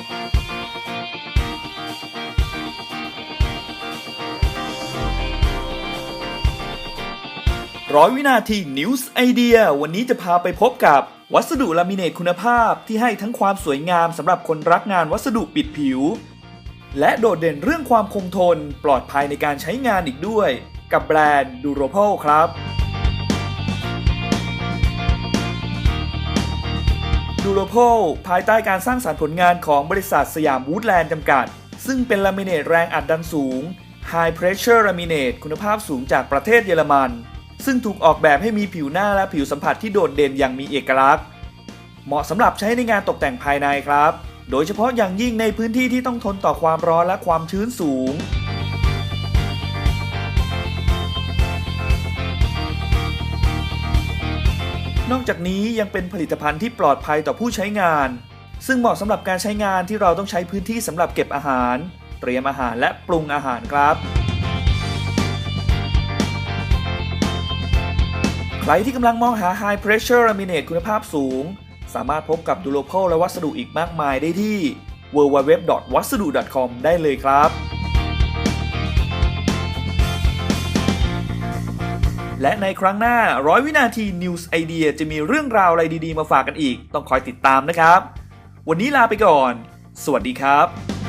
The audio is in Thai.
ร้อยวินาที News Idea วันนี้จะพาไปพบกับวัสดุลามิเนตคุณภาพที่ให้ทั้งความสวยงามสำหรับคนรักงานวัสดุปิดผิว และโดดเด่นเรื่องความคงทนปลอดภัยในการใช้งานอีกด้วย กับแบรนด์ดูโรโพครับ โรโพภายใต้การสร้างสารรค์ผลงานของบริษัทสยามวูดแลนด์จำกัด ซึ่งเป็นลามิเนตแรงอัดดันสูง High Pressure Laminate คุณภาพสูงจากประเทศเยอรมัน ซึ่งถูกออกแบบให้มีผิวหน้าและผิวสัมผัสที่โดดเด่นอย่างมีเอกลักษณ์ เหมาะสำหรับใช้ในงานตกแต่งภายในครับ โดยเฉพาะอย่างยิ่งในพื้นที่ที่ต้องทนต่อความร้อนและความชื้นสูง นอกจากนี้ยังเป็นผลิตภัณฑ์ที่ปลอดภัยต่อผู้ใช้งาน ซึ่งเหมาะสำหรับการใช้งานที่เราต้องใช้พื้นที่สำหรับเก็บอาหาร เตรียมอาหารและปรุงอาหารครับ ใครที่กำลังมองหา High Pressure Laminate คุณภาพสูง สามารถพบกับดูโลโพและวัสดุอีกมากมายได้ที่ www.wasudu.com ได้เลยครับ และในครั้งหน้าร้อยวินาที News Idea จะมีเรื่องราวอะไรดีๆ มาฝากกันอีก ต้องคอยติดตามนะครับ วันนี้ลาไปก่อน สวัสดีครับ